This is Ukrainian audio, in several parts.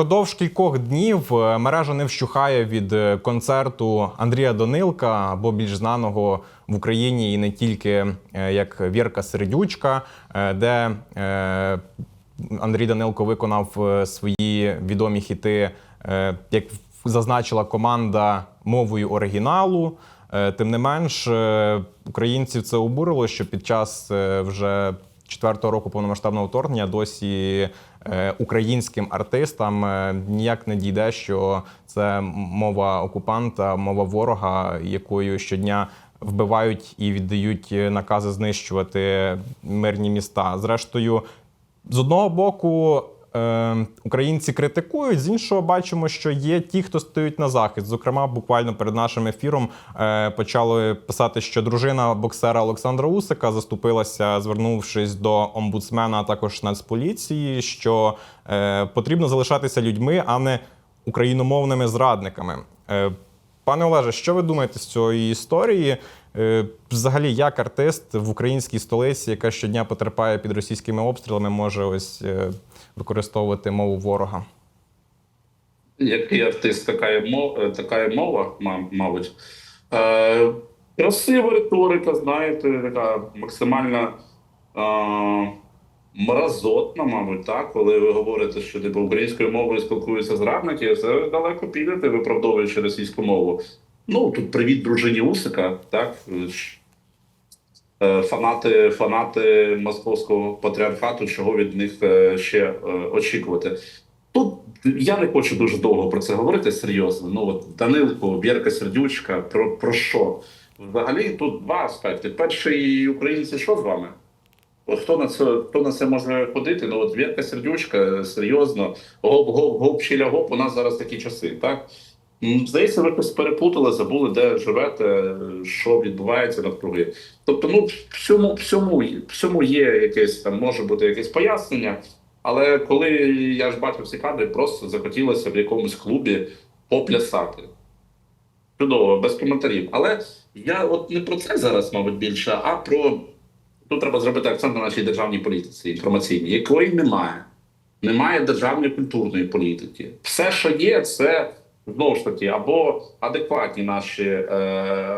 Впродовж кількох днів е, мережа не вщухає від е, концерту Андрія Донилка, або більш знаного в Україні і не тільки е, як Вірка Сердючка, де Андрій Данилко виконав свої відомі хіти, як зазначила команда мовою оригіналу. Тим не менш, українців це обурило, що під час вже четвертого року повномасштабного вторгнення досі українським артистам е, ніяк не дійде, що це мова окупанта, мова ворога, якою щодня вбивають і віддають е, накази знищувати мирні міста. Зрештою, з одного боку. Е, Українці критикують, з іншого бачимо, що є ті, хто стоять на захист. Зокрема, буквально перед нашим ефіром е, почали писати, що дружина боксера Олександра Усика заступилася, звернувшись до омбудсмена, а також Нацполіції, що е, потрібно залишатися людьми, а не україномовними зрадниками. Е, Пане Олеже, що ви думаєте з цієї історії? Е, Взагалі, як артист в українській столиці, яка щодня потерпає під російськими обстрілами, може ось е, використовувати мову ворога? Який артист, така є мова, така є мова мабуть. Е, красива риторика, знаєте, така максимально е, мразотна, мабуть, так, коли ви говорите, що типу українською мовою спілкуються зрадники, це далеко підете, виправдовуючи російську мову. Ну, тут привіт дружині Усика, так. Е, Фанати, фанати московського патріархату, чого від них е, ще е, очікувати. Тут я не хочу дуже довго про це говорити серйозно. Ну от Данилко, Вірка Сердючка, про, про що? Взагалі тут два аспекти. Перший українці, що з вами? Хто на це хто на це може ходити? Ну от Вірка Сердючка, серйозно, гоп, гоп, гоп, у нас зараз такі часи, так? Здається, ви якось переплутали, забули, де живете, що відбувається навкруги. Тобто, ну всьому, всьому, всьому є якесь там, може бути якесь пояснення. Але коли я ж бачив ці кадри, просто захотілося в якомусь клубі поплясати. Чудово, без коментарів. Але я от не про це зараз, мабуть, більше, а про тут треба зробити акцент на нашій державній політиці інформаційній, якої немає. Немає державної культурної політики. Все, що є, це знову ж таки або адекватні наші е,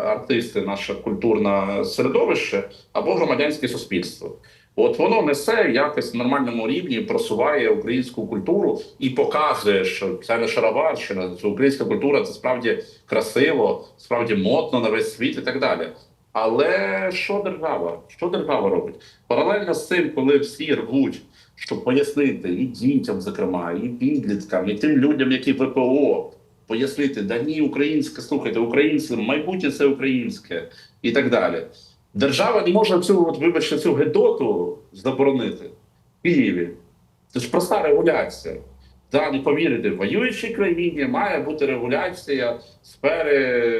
артисти, наше культурне середовище, або громадянське суспільство. От воно несе якось на нормальному рівні, просуває українську культуру і показує, що це не шароварщина, що українська культура це справді красиво, справді модно на весь світ і так далі. Але що держава? Що держава робить? Паралельно з цим, коли всі рвуть, щоб пояснити і дітям, зокрема, і підліткам, і тим людям, які ВПО, пояснити, да ні, українське, слухайте, українське, майбутнє це українське і так далі. Держава не може цю, от, вибачте, цю гедоту заборонити в Києві. Це ж проста регуляція. Да, не повірите, в воюючій країні має бути регуляція сфери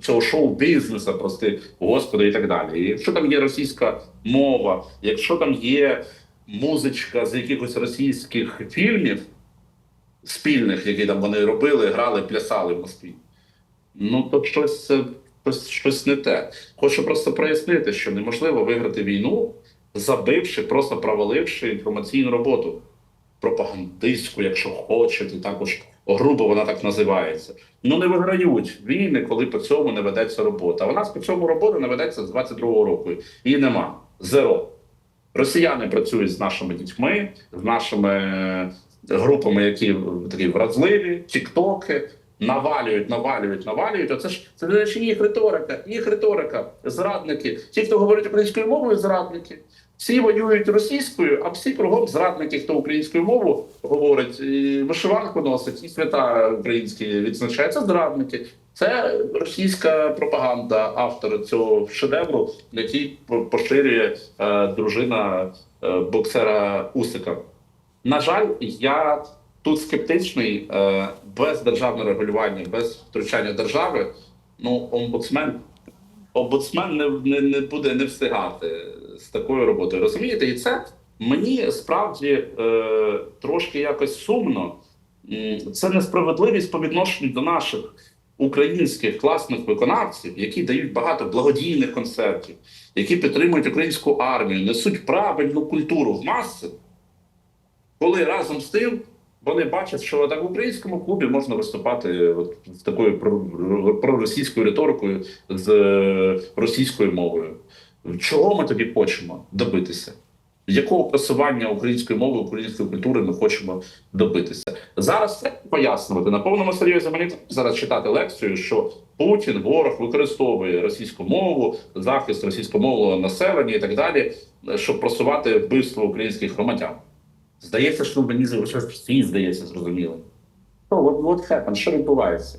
цього шоу-бізнесу, прости господи, і так далі. І якщо там є російська мова, якщо там є музичка з якихось російських фільмів спільних, які там вони робили, грали, плясали в Москві, ну то щось, е, щось, щось не те. Хочу просто прояснити, що неможливо виграти війну, забивши, просто проваливши інформаційну роботу пропагандистську, якщо хочете, також грубо вона так називається. Ну не виграють війни, коли по цьому не ведеться робота. А у нас по цьому робота не ведеться з 22-го року. Її нема. Зеро. Росіяни працюють з нашими дітьми, з нашими групами, які такі вразливі, тіктоки. Навалюють, навалюють, навалюють. Оце ж це до їх риторика, їх риторика, зрадники. Ті, хто говорить українською мовою, зрадники. Всі воюють російською, а всі кругом зрадники, хто українською мовою говорить, і вишиванку носить, і свята українські відзначають. Це зрадники. Це російська пропаганда, автор цього шедевру, який по- поширює е, дружина е, боксера Усика. На жаль, я тут скептичний е, без державного регулювання, без втручання держави. Ну, омбудсмен, омбудсмен не, не, не буде не встигати з такою роботою. Розумієте, і це мені справді е, трошки якось сумно. Це несправедливість по відношенню до наших українських класних виконавців, які дають багато благодійних концертів, які підтримують українську армію, несуть правильну культуру в маси, коли разом з тим вони бачать, що так в українському клубі можна виступати от, з такою про- проросійською риторикою з е, російською мовою. Чого ми тоді хочемо добитися? Якого просування української мови, української культури ми хочемо добитися? Зараз це пояснювати на повному серйозі. Мені зараз читати лекцію, що Путін, ворог використовує російську мову, захист російськомовного населення і так далі, щоб просувати вбивство українських громадян. Здається, що мені що всі здається зрозуміло. Ну, от, от хепен, що відбувається?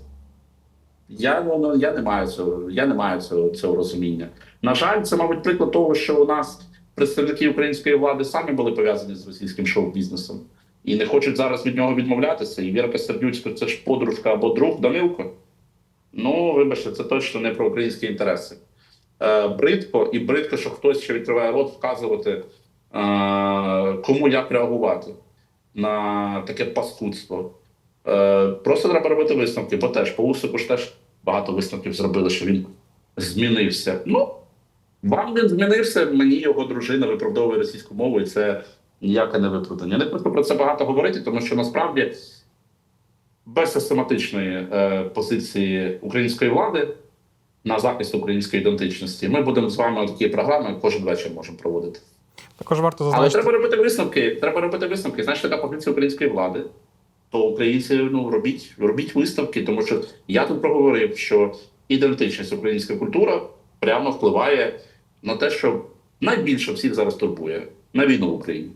Я, ну, я не маю цього, я не маю цього, цього розуміння. На жаль, це, мабуть, приклад того, що у нас представники української влади самі були пов'язані з російським шоу-бізнесом і не хочуть зараз від нього відмовлятися. І Вірка Сердючка це ж подружка або друг Данилко. Ну, вибачте, це точно не про українські інтереси. Е, бридко, і бридко, що хтось ще відкриває рот вказувати, кому як реагувати на таке паскудство. Е, просто треба робити висновки, бо теж по Усику ж теж багато висновків зробили, що він змінився. Ну, вам він змінився, мені його дружина виправдовує російську мову, і це ніяке не виправдання. Не хочу про це багато говорити, тому що насправді без систематичної е, позиції української влади на захист української ідентичності ми будемо з вами такі програми кожен вечір можемо проводити. Також варто Але треба робити висновки. Треба робити висновки. Знаєш, така позиція української влади. То українці ну робіть, робіть висновки, тому що я тут проговорив, що ідентичність українська культура прямо впливає на те, що найбільше всіх зараз турбує на війну в Україні.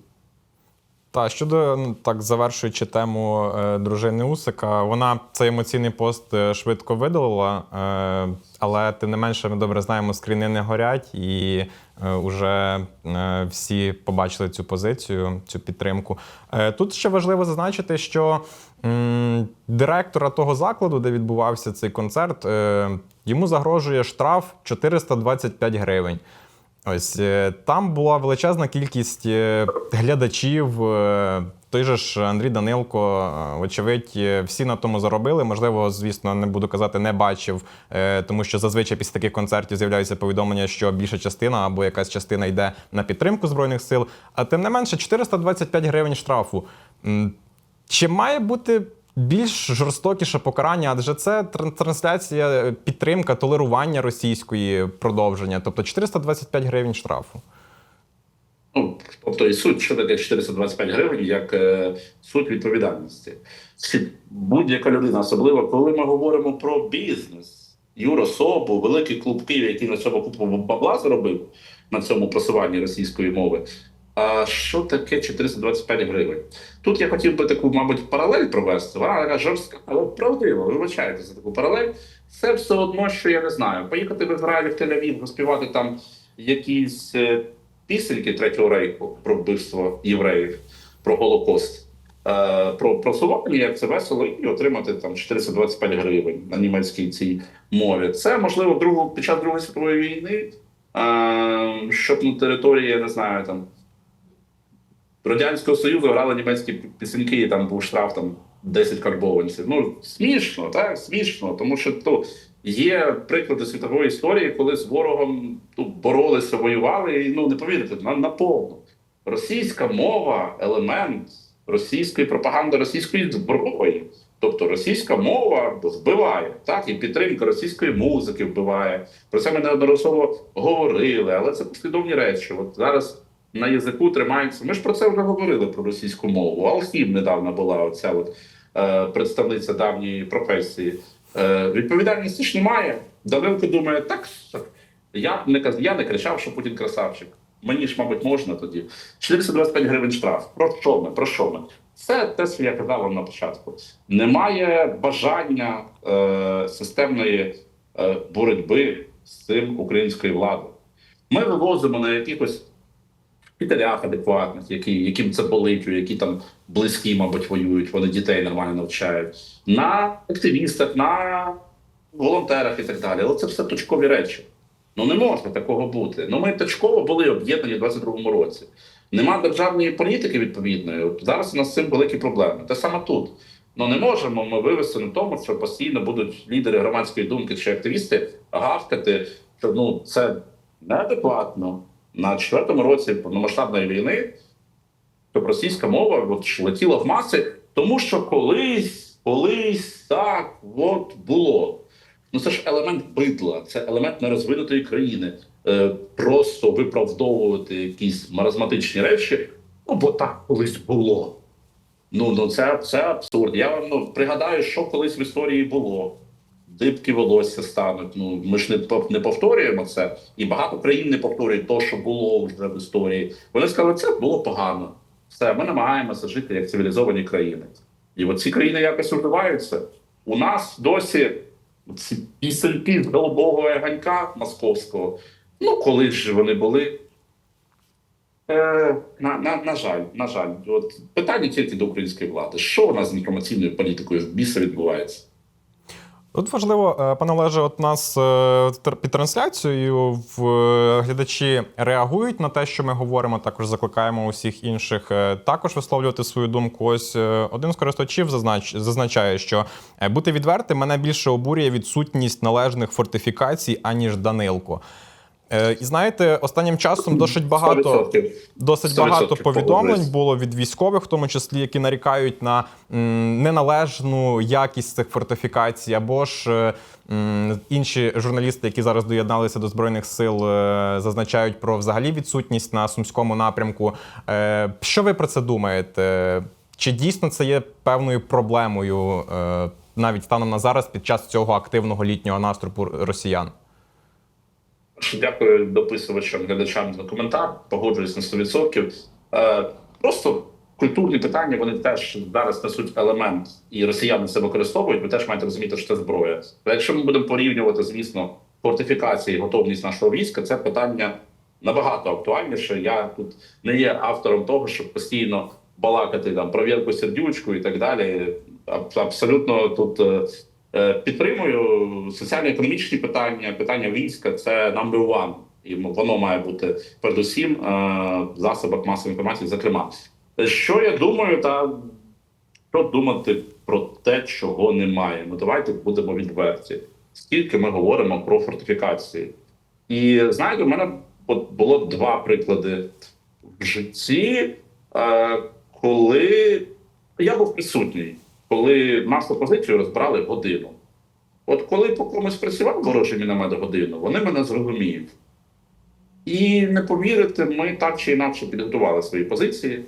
Та щодо ну, так завершуючи тему е, дружини Усика, вона цей емоційний пост е, швидко видалила, е, але тим не менше ми добре знаємо, скріни не горять, і е, уже е, всі побачили цю позицію, цю підтримку. Е, тут ще важливо зазначити, що м, директора того закладу, де відбувався цей концерт, е, йому загрожує штраф 425 гривень. Ось е, там була величезна кількість е, глядачів. е, Той же ж Андрій Данилко, вочевидь, е, всі на тому заробили. Можливо, звісно, не буду казати, не бачив, тому що зазвичай після таких концертів з'являються повідомлення, що більша частина або якась частина йде на підтримку збройних сил. А тим не менше, 425 гривень штрафу. Чи має бути більш жорстокіше покарання? Адже це трансляція, е, підтримка, толерування російської продовження, тобто 425 гривень штрафу. Ну, тобто і суть, що таке 425 гривень, як е, суть відповідальності. Будь-яка людина, особливо коли ми говоримо про бізнес, юрособу, великий клуб який на цьому купу бабла заробив на цьому просуванні російської мови. А що таке 425 гривень? Тут я хотів би таку, мабуть, паралель провести. Вона така жорстка, але правдива. Вибачайте за таку паралель. Це все одно, що я не знаю. Поїхати в Ізраїль в Тель-Авів, розпівати там якісь е, пісеньки Третього рейху про вбивство євреїв, про Голокост, е, про просування, як це весело, і отримати там 425 гривень на німецькій цій мові. Це можливо другу під час Другої світової війни, е, щоб на території, я не знаю, там Радянського Союзу грали німецькі пісеньки, і там був штраф там 10 карбованців. Ну смішно, так смішно, тому що то є приклади світової історії, коли з ворогом ну, боролися, воювали, і ну не повірите, на, на повну. Російська мова елемент російської пропаганди, російської зброї. Тобто російська мова вбиває, так, і підтримка російської музики вбиває. Про це ми неодноразово говорили, але це послідовні речі. От зараз на язику тримається. Ми ж про це вже говорили про російську мову. Алхім недавно була оця от, е, представниця давньої професії. Е, відповідальності ж немає. Данилко думає, так я не я не кричав, що Путін красавчик. Мені ж, мабуть, можна тоді. 425 гривень штраф. Про що ми? Про що ми? Це те, що я казав вам на початку. Немає бажання е, системної е, боротьби з цим українською владою. Ми вивозимо на якихось вчителях адекватних, які, яким це болить, які там близькі, мабуть, воюють, вони дітей нормально навчають, на активістах, на волонтерах і так далі. Але це все точкові речі. Ну не може такого бути. Ну ми точково були об'єднані в 22-му році. Нема державної політики відповідної. От зараз у нас з цим великі проблеми. Те саме тут. Ну не можемо ми вивести на тому, що постійно будуть лідери громадської думки чи активісти гавкати, що ну це неадекватно. На четвертому році повномасштабної війни щоб російська мова от, летіла в маси, Тому що колись, колись так от було. Ну це ж елемент бидла, це елемент нерозвинутої країни. Е, просто виправдовувати якісь маразматичні речі, ну бо так колись було. Ну, ну це, це абсурд. Я вам ну, пригадаю, що колись в історії було. Дибки волосся стануть. Ну ми ж не не повторюємо це, і багато країн не повторюють то, що було вже в історії. Вони сказали, це було погано. Все, ми намагаємося жити як цивілізовані країни. І от ці країни якось розвиваються. У нас досі ці пісеньки з голубого ганька московського. Ну, коли ж вони були. Е, на, на, на жаль, на жаль, от питання тільки до української влади. Що у нас з інформаційною політикою в біса відбувається? Тут важливо, е, пане Олеже, от нас е, під трансляцією в е, глядачі реагують на те, що ми говоримо. Також закликаємо усіх інших також висловлювати свою думку. Ось один з користувачів зазнач, зазначає, що бути відвертим мене більше обурює відсутність належних фортифікацій, аніж Данилко. Е, І знаєте, останнім часом досить багато 100%. Досить 100% багато повідомлень було від військових, в тому числі, які нарікають на м, неналежну якість цих фортифікацій, або ж е, м, інші журналісти, які зараз доєдналися до збройних сил, е, зазначають про взагалі відсутність на сумському напрямку. Е, Що ви про це думаєте? Чи дійсно це є певною проблемою е, навіть станом на зараз під час цього активного літнього наступу росіян? Дякую дописувачам, глядачам за коментар. Погоджуюсь на 100%. Е, просто культурні питання вони теж зараз несуть елемент, і росіяни це використовують. Ви теж маєте розуміти, що це зброя. Якщо ми будемо порівнювати, звісно, фортифікації, готовність нашого війська, це питання набагато актуальніше. Я тут не є автором того, щоб постійно балакати там про Вірку Сердючку і так далі. Абсолютно тут. Е, Підтримую соціально-економічні питання, питання війська це number one. І воно має бути передусім е, в засобах масової інформації. Зокрема, що я думаю, та що думати про те, чого немає. Ну давайте будемо відверті. Скільки ми говоримо про фортифікації, і знаєте, у мене було два приклади в житті, е, коли я був присутній коли нашу позицію розбирали годину. От коли по комусь працював ворожий міномет годину, вони мене зрозуміють. І не повірите, ми так чи інакше підготували свої позиції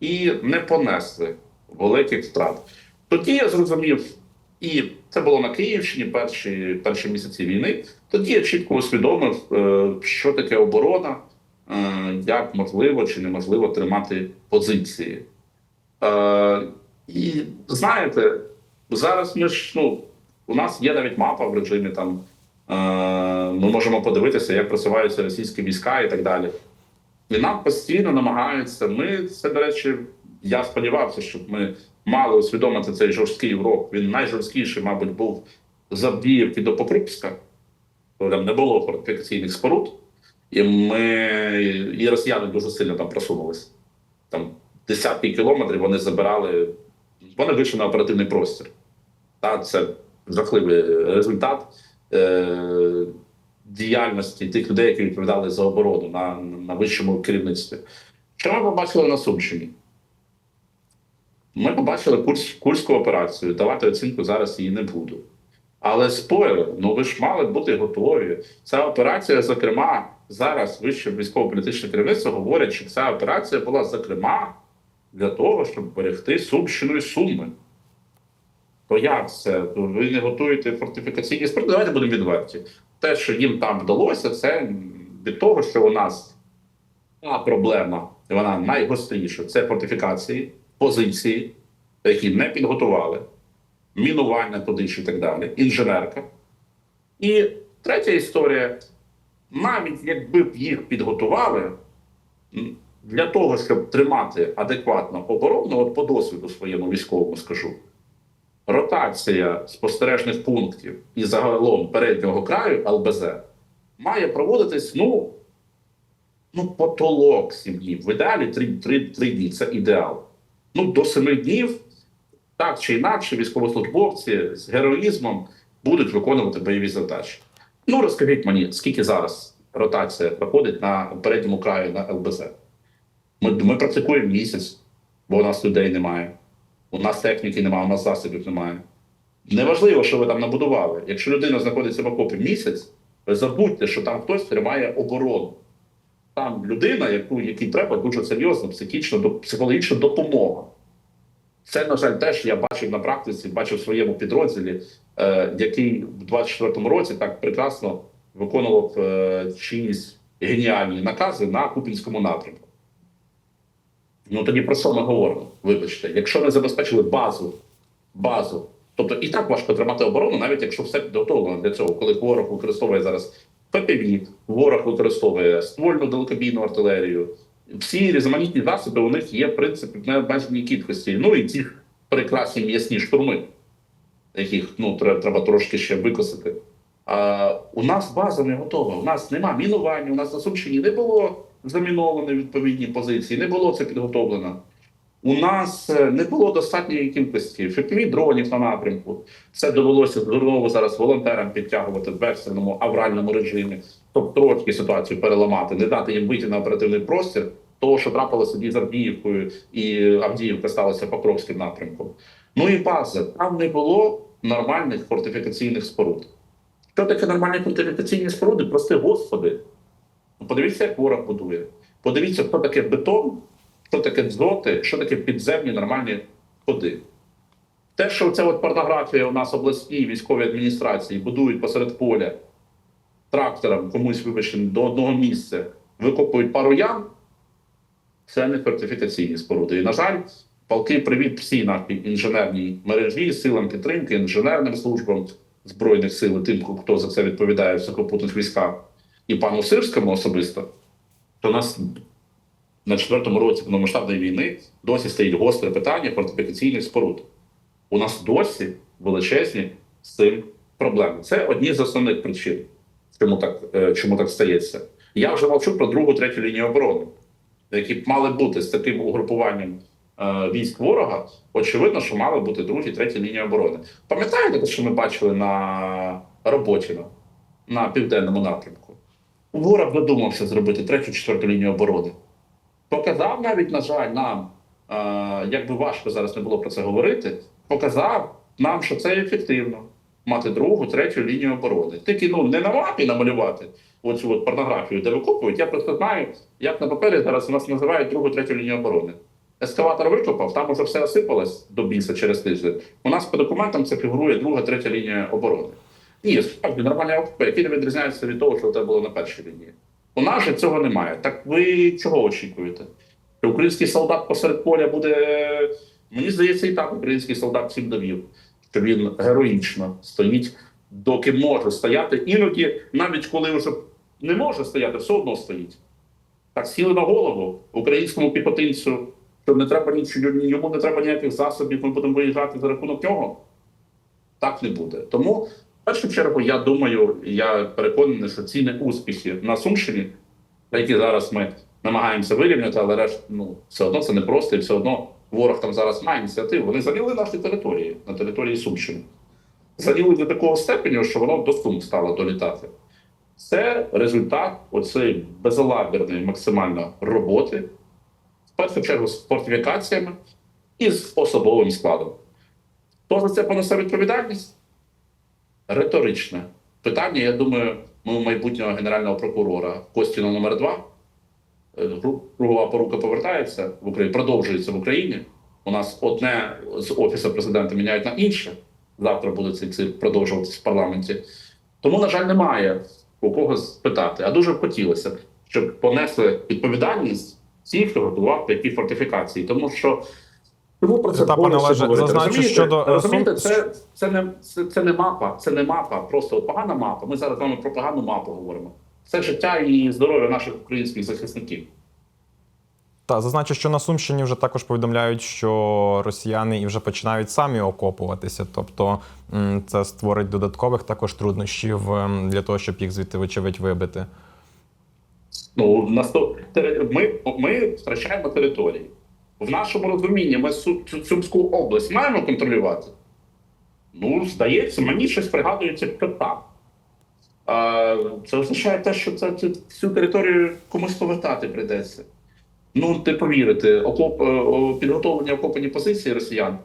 і не понесли великих втрат. Тоді я зрозумів, і це було на Київщині перші, перші місяці війни. Тоді я чітко усвідомив, е, що таке оборона, е, як можливо чи неможливо тримати позиції. І знаєте, зараз ми ж ну, у нас є навіть мапа в режимі там. Е, ми можемо подивитися, як просуваються російські війська і так далі. І нам постійно намагаються. Ми це, до речі, я сподівався, щоб ми мали усвідомити цей жорсткий урок. Він найжорсткіший, мабуть, був з Авдіївки до Покровська, коли там не було фортифікаційних споруд, і ми і росіяни дуже сильно там просунулися. Там десятки кілометрів вони забирали, на оперативний простір. Та це жахливий результат е- діяльності тих людей, які відповідали за оборону на, на вищому керівництві. Що ми побачили на Сумщині? Ми побачили курс, курську операцію. Давати оцінку зараз її не буду. Але спойлер, ну ви ж мали бути готові. Ця операція, зокрема, зараз вище військово-політичне керівництво говорять, що ця операція була, зокрема, для того, щоб берегти Сумщину і Суми. То як це? Ви не готуєте фортифікаційні споруди? Давайте будемо відверті. Те, що їм там вдалося, це від того, що у нас та проблема, і вона найгостріша це фортифікації, позиції, які не підготували, мінування туди і так далі, інженерка. І третя історія: навіть якби б їх підготували, для того, щоб тримати адекватно оборону, от по досвіду своєму військовому скажу, ротація спостережних пунктів і загалом переднього краю ЛБЗ має проводитись, ну, ну, потолок 7 днів. В ідеалі 3, 3, 3 дні це ідеал. Ну, до 7 днів, так чи інакше, військовослужбовці з героїзмом будуть виконувати бойові задачі. Ну, розкажіть мені, скільки зараз ротація проходить на передньому краю на ЛБЗ? Ми, ми практикуємо місяць, бо у нас людей немає. У нас техніки немає, у нас засобів немає. Неважливо, що ви там набудували. Якщо людина знаходиться в окопі місяць, ви забудьте, що там хтось тримає оборону. Там людина, яку, якій треба дуже серйозна психічна, психологічна допомога. Це, на жаль, теж я бачив на практиці, бачив в своєму підрозділі, е, який в 24-му році так прекрасно виконував е, чиїсь геніальні накази на Купінському напрямку. Ну тоді про що ми говоримо? Вибачте, якщо не забезпечили базу, базу, тобто і так важко тримати оборону, навіть якщо все підготовлено для цього, коли ворог використовує зараз ППВ, ворог використовує ствольну далекобійну артилерію. Всі різноманітні засоби у них є в принципі в необмеженій кількості. Ну і ті прекрасні м'ясні штурми, яких ну треба, треба трошки ще викосити. А, у нас база не готова. У нас нема мінування. У нас на Сумщині не було заміновані відповідні позиції, не було це підготовлено. У нас е, не було достатньої кількості фпв дронів на напрямку. Це довелося знову зараз волонтерам підтягувати в екстреному авральному режимі, тобто трошки ситуацію переламати, не дати їм вийти на оперативний простір, того, що трапилося з Авдіївкою, і Авдіївка сталася Покровським напрямком. Ну і база. Там не було нормальних фортифікаційних споруд. Що таке нормальні фортифікаційні споруди? Прости господи. Ну, Подивіться, як ворог будує. Подивіться, хто таке бетон, що таке дзоти, що таке підземні нормальні ходи. Те, що ця от порнографія у нас обласній військовій адміністрації будують посеред поля трактором комусь, вибачте, до одного місця, викопують пару ям, це не фортифікаційні споруди. І, на жаль, полки привіт всій нашій інженерній мережі, силам підтримки, інженерним службам Збройних сил, тим, хто за це відповідає в сухопутних військах, і пану Сирському особисто, то у нас на четвертому році повномасштабної війни досі стоїть гостре питання фортифікаційних споруд. У нас досі величезні з цим проблеми. Це одні з основних причин, чому так, е, чому так стається. Я вже мовчу про другу, третю лінію оборони, які б мали бути з таким угрупуванням е, військ ворога. Очевидно, що мали бути другі, треті лінії оборони. Пам'ятаєте, що ми бачили на роботі на, на південному напрямку? Ворог додумався зробити третю, четверту лінію оборони. Показав навіть, на жаль, нам, як би важко зараз не було про це говорити, показав нам, що це ефективно мати другу, третю лінію оборони. Тільки ну не на мапі намалювати оцю от порнографію, де викопують. Я просто знаю, як на папері зараз у нас називають другу, третю лінію оборони. Ескаватор викопав, там уже все осипалось до біса через тиждень. У нас по документам це фігурує друга, третя лінія оборони. Ні, справді нормальні які не відрізняються від того, що тебе було на першій лінії. У нас же цього немає. Так ви чого очікуєте? Що український солдат посеред поля буде. Мені здається, і так український солдат всім довів, що він героїчно стоїть, доки може стояти. Іноді, навіть коли вже не може стояти, все одно стоїть. Так сіли на голову українському піхотинцю, що не треба нічого, йому не треба ніяких засобів, ми будемо виїжджати за рахунок нього. Так не буде. Тому, в першу чергу, я думаю, я переконаний, що ці не успіхи на Сумщині, які зараз ми намагаємося вирівняти, але решт, ну, все одно це не просто, і все одно ворог там зараз має ініціативу. Вони зайняли наші території на території Сумщини. Зайняли до такого степеню, що воно до Сум стало долітати. Це результат оцієї безалаберної максимально роботи, в першу чергу з фортифікаціями і з особовим складом. Хто за це понесе відповідальність? Риторичне питання. Я думаю, ми майбутнього генерального прокурора Костіна номер 2 Е, Кругова порука повертається в Україні, продовжується в Україні. У нас одне з офісу президента міняють на інше. Завтра буде цей цирк продовжуватися в парламенті. Тому, на жаль, немає у кого спитати. А дуже б хотілося, б, щоб понесли відповідальність ті, хто готував такі фортифікації. Тому що тому про це Та, пане Олеже, зазначу щодо, е, розумієте, це, це, не, це, це не мапа, це не мапа, просто погана мапа. Ми зараз з вами про погану мапу говоримо. Це життя і здоров'я наших українських захисників. Та зазначу, що на Сумщині вже також повідомляють, що росіяни і вже починають самі окопуватися. Тобто це створить додаткових також труднощів ем, для того, щоб їх звідти, вочевидь, вибити. Ну, насто... тере- ми, ми втрачаємо території. В нашому розумінні ми Су- Сумську область маємо контролювати. Ну, здається, мені щось пригадується, що так. Це означає те, що це, це всю територію комусь повертати прийдеться. Ну, ти повірите, окоп, е, підготовлені окопані позиції росіян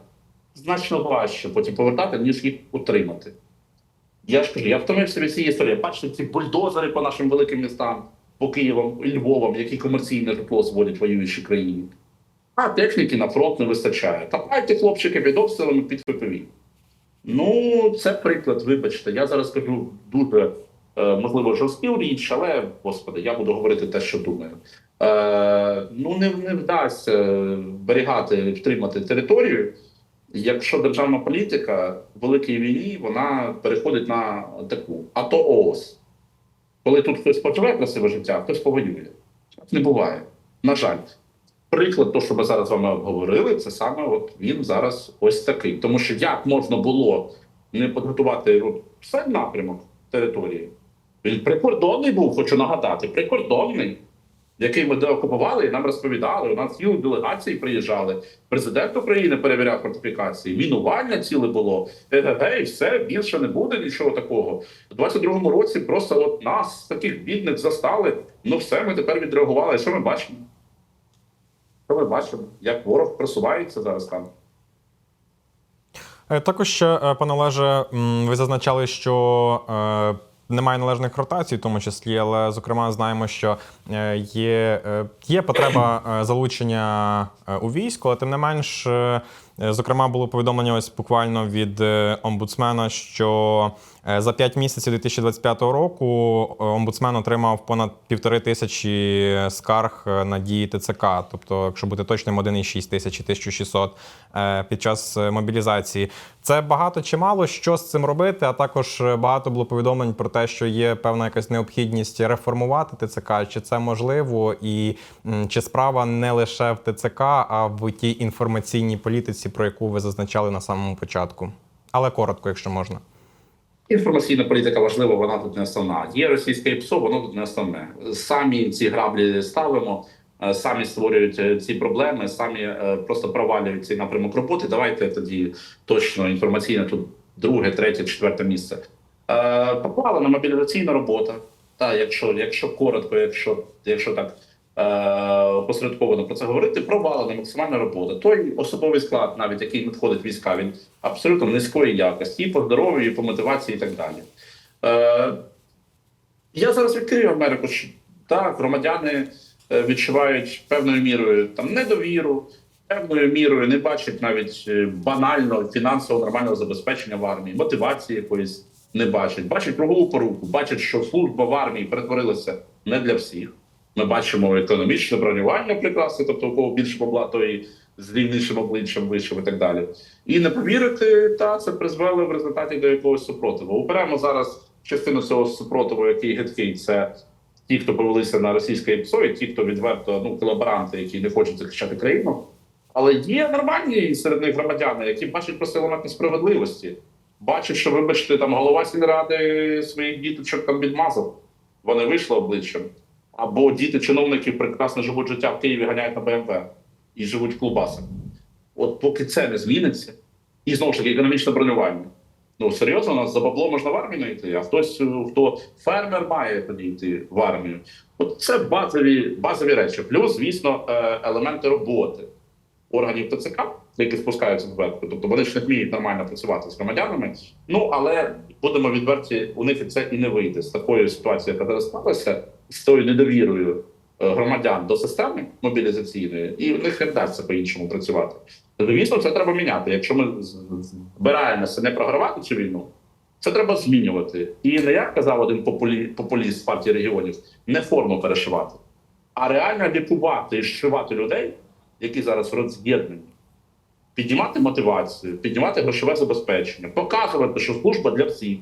значно важче потім повертати, ніж їх утримати. Я ж кажу, я втомився від цієї історії. Бачите, ці бульдозери по нашим великим містам, по Києвам і Львовам, які комерційне житло зводять воюючі країни. А техніки на фронт не вистачає. Та майте хлопчики під обстрілами під ФПВ. Ну, це приклад, вибачте. Я зараз кажу дуже е, можливо жорстку річ, але господи, я буду говорити те, що думаю. Е, ну, не, не вдасться зберігати, втримати територію, якщо державна політика в великій війні вона переходить на таку АТО ООС. Коли тут хтось поживе красиве життя, хтось повоює. Не буває. На жаль. Приклад, то, що ми зараз з вами обговорили, це саме от він зараз ось такий. Тому що як можна було не підготувати все напрямок території? Він прикордонний був, хочу нагадати, прикордонний, який ми деокупували і нам розповідали. У нас цілі делегації приїжджали. Президент України перевіряв фортифікації, мінування ціле було. ЕГГ, і все більше не буде нічого такого. У 22-му році просто от нас таких бідних застали. Ну все, ми тепер відреагували. Що ми бачимо? Ми бачимо? Як ворог просувається зараз там? Е, Також ще, е, пане Олеже, ви зазначали, що е, немає належних ротацій, в тому числі, але зокрема знаємо, що є, є потреба залучення у військо, але тим не менш, зокрема, було повідомлення ось буквально від е, омбудсмена, що е, за 5 місяців 2025 року е, омбудсмен отримав понад півтори тисячі скарг е, на дії ТЦК. Тобто, якщо бути точним, 1,6 тисячі 1600 е, під час е, мобілізації. Це багато чи мало? Що з цим робити? А також е, багато було повідомлень про те, що є певна якась необхідність реформувати ТЦК. Чи це можливо, і чи справа не лише в ТЦК, а в тій інформаційній політиці, про яку ви зазначали на самому початку? Але коротко, якщо можна. Інформаційна політика важлива, вона тут не основна. Є російське ПСО, воно тут не основне. Самі ці граблі ставимо, е, самі створюють е, ці проблеми, самі е, просто провалюють цей напрямок роботи. Давайте тоді точно інформаційне тут друге, третє, четверте місце. Попала мобілізаційна робота. Та, якщо, якщо коротко, якщо, якщо так посередковано про це говорити, провалена максимальна робота. Той особовий склад, навіть який надходить війська, він абсолютно низької якості і по здоров'ю, і по мотивації, і так далі. Е, я зараз відкрию Америку, що так, громадяни е, відчувають певною мірою там недовіру, певною мірою не бачать навіть е, банально фінансово нормального забезпечення в армії, мотивації якоїсь не бачать. Бачать кругову поруку, бачать, що служба в армії перетворилася не для всіх. Ми бачимо економічне бронювання прекрасне, тобто у кого більше бабла, той з рівнішим обличчям вийшов і так далі. І не повірити, та це призвело в результаті до якогось супротиву. Оберемо зараз частину цього супротиву, який гидкий, це ті, хто повелися на російське ІПСО, і ті, хто відверто ну колаборанти, які не хочуть захищати країну. Але є нормальні серед них громадяни, які бачать просто елемент несправедливості. Бачать, що, вибачте, там голова сільради своїх діточок там відмазав. Вони вийшли обличчям. Або діти чиновників прекрасно живуть життя в Києві, ганяють на БМВ і живуть в клубасах. От поки це не зміниться, і знову ж таки економічне бронювання. Ну серйозно, нас за бабло можна в армію не йти, а хтось, е, хто фермер має тоді йти в армію. От це базові, базові речі. Плюс, звісно, е, елементи роботи органів ТЦК, які спускаються зверху. Тобто вони ж не вміють нормально працювати з громадянами. Ну але будемо відверті, у них це і не вийде з такою ситуацією, яка зараз сталася, з тою недовірою е, громадян до системи мобілізаційної, і в них не вдасться по-іншому працювати. Звісно, це треба міняти. Якщо ми збираємося не програвати цю війну, це треба змінювати. І не як казав один популі, популіст партії регіонів, не форму перешивати, а реально лікувати і зшивати людей, які зараз роз'єднані. Піднімати мотивацію, піднімати грошове забезпечення, показувати, що служба для всіх.